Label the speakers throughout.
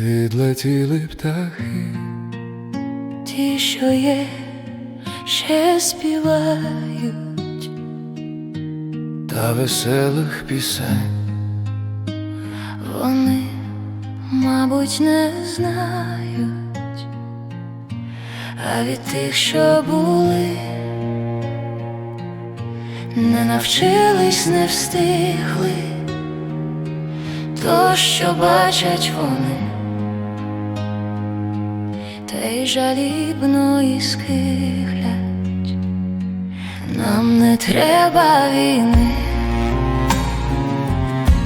Speaker 1: Відлетіли птахи,
Speaker 2: Ті, що є, ще співають,
Speaker 1: та веселих пісень,
Speaker 2: вони, мабуть, не знають, а від тих, що були, не навчились, не встигли, то, що бачать вони. Та жалібно і скиглять, нам не треба війни,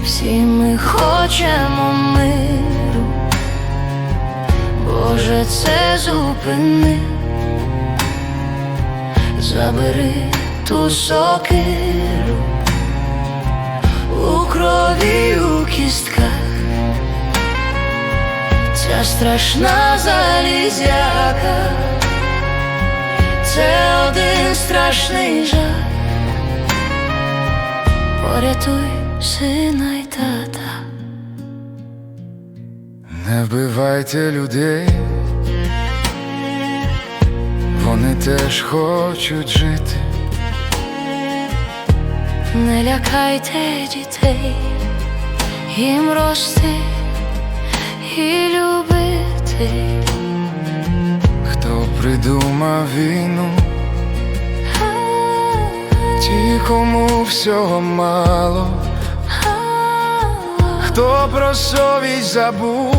Speaker 2: всі ми хочемо миру, Боже, це зупини, забери ту сокиру. У крові у кістках. Ця страшна залізяка, це один страшний жах. Порятуй сина й тата,
Speaker 1: не вбивайте людей, вони теж хочуть жити,
Speaker 2: не лякайте дітей, їм рости любити.
Speaker 1: хто придумав війну, ті, кому всього мало, хто про совість забув,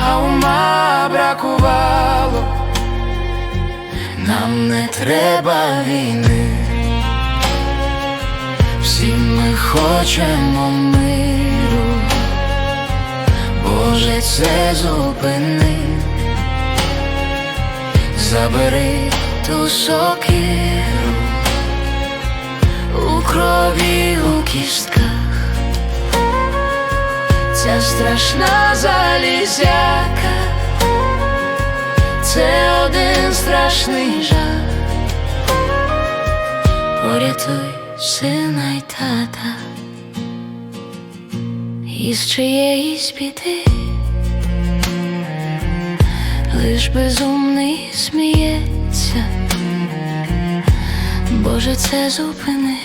Speaker 1: а ума бракувало, нам не треба війни, всі ми хочемо миру, це зупини, забери
Speaker 2: ту сокиру у крові у кістках. Ця страшна залізяка, це один страшний жах. Порятуй сина й тата із чиєїсь біди, лиш безумний сміється, Боже, це зупини,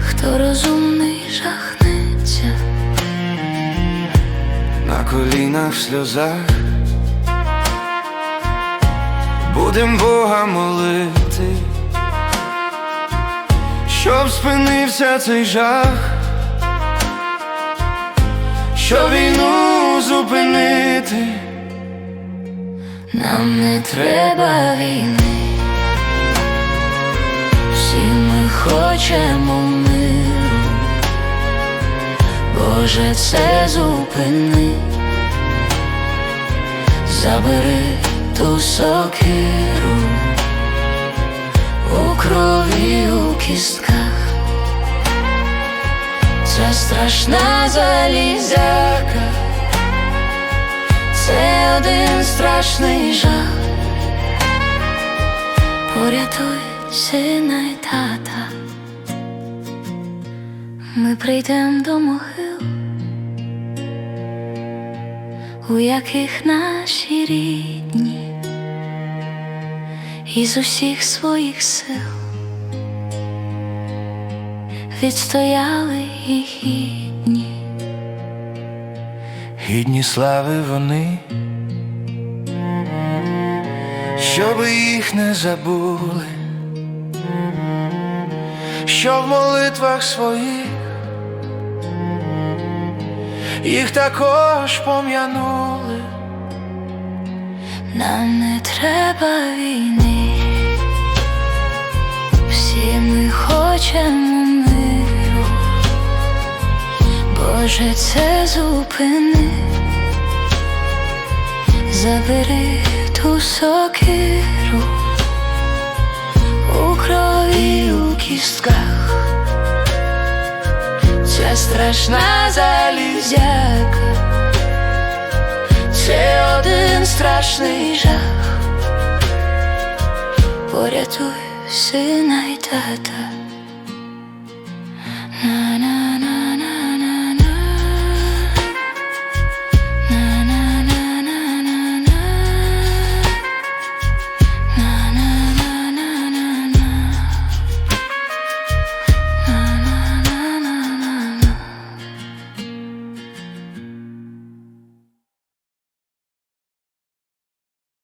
Speaker 2: хто розумний жахнеться,
Speaker 1: на колінах в сльозах. Будем Бога молити, щоб спинився цей жах, щоб війну зупинити.
Speaker 2: нам не треба війни, всі ми хочемо миру, Боже, це зупини, забери ту сокиру у крові у кістках, ця страшна залізяка, це один страшний жах. Порятуй сина й тата, ми прийдемо до могил, у яких наші рідні із усіх своїх сил відстояли і гідні.
Speaker 1: Гідні слави вони, щоби їх не забули, що в молитвах своїх. Їх також пом'янули.
Speaker 2: Нам не треба війни, всі ми хочемо Боже, це зупини, забери ту сокиру у крові у кістках, ця страшна залізяка. Це один страшний жах. Порятуй сина й тата.